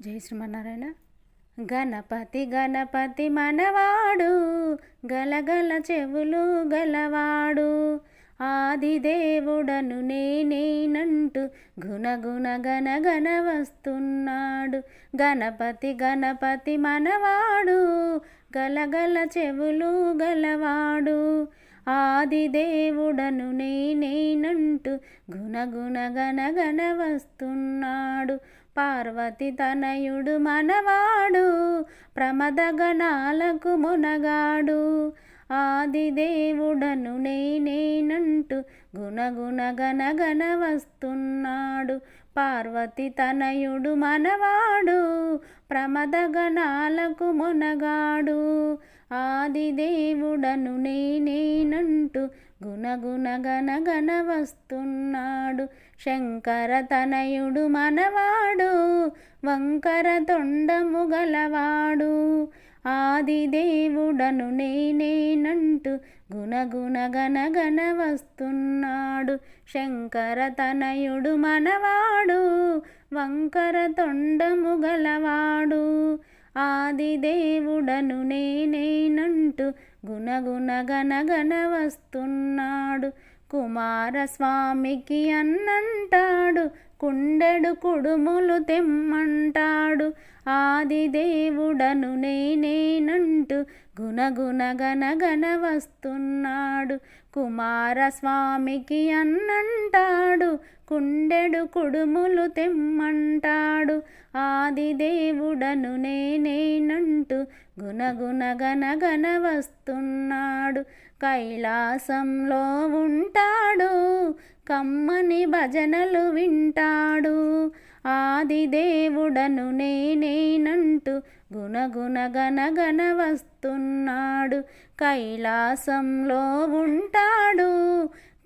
జై శ్రీమన్నారాయణ. గణపతి గణపతి మనవాడు గలగల చెవులు గలవాడు. ఆదిదేవుడను నేనేనంటూ గుణగుణ గణ వస్తున్నాడు. గణపతి గణపతి మనవాడు గలగల చెవులు గలవాడు. ఆదిదేవుడను నేనేనంటూ గుణగుణ గణ వస్తున్నాడు. పార్వతి తనయుడు మనవాడు ప్రమదగణాలకు మునగాడు. ఆదిదేవుడను నేనేనంటూ గుణగుణగనగన వస్తున్నాడు. పార్వతి తనయుడు మనవాడు ప్రమదగణాలకు మునగాడు. ఆదిదేవుడను నేనేనంటూ గుణగుణగనగన వస్తున్నాడు. శంకర తనయుడు మనవాడు వంకర తొండము గలవాడు. ఆదిదేవుడను నేనేనంటూ గుణగుణగణగణ వస్తున్నాడు శంకర తనయుడు మనవాడు వంకర తొండము గలవాడు. ఆదిదేవుడను నేనేనంటూ గుణగుణగణగణ వస్తున్నాడు కుమారస్వామికి అన్నంటాడు కుండెడు కుడుములు తెమ్మంటాడు. ఆదిదేవుడను నేనేనంటూ గుణగుణగణగణ వస్తున్నాడు కుమారస్వామికి అన్నంటాడు కుండెడు కుడుములు తెమ్మంటాడు. ఆదిదేవుడను నేనేనంటూ గుణగుణగణగణ వస్తున్నాడు కైలాసంలో ఉంటాడు కమ్మని భజనలు వింటాడు. ఆదిదేవుడను నేనేనంటూ గుణగుణగనగన వస్తున్నాడు కైలాసంలో ఉంటాడు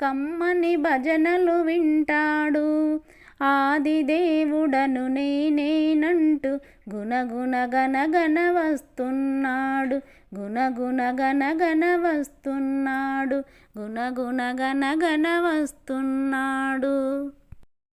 కమ్మని భజనలు వింటాడు. ఆదిదేవుడను నేనేనంటూ గుణగుణగనగన వస్తున్నాడు గుణగుణగనగన వస్తున్నాడు గుణగుణగనగన వస్తున్నాడు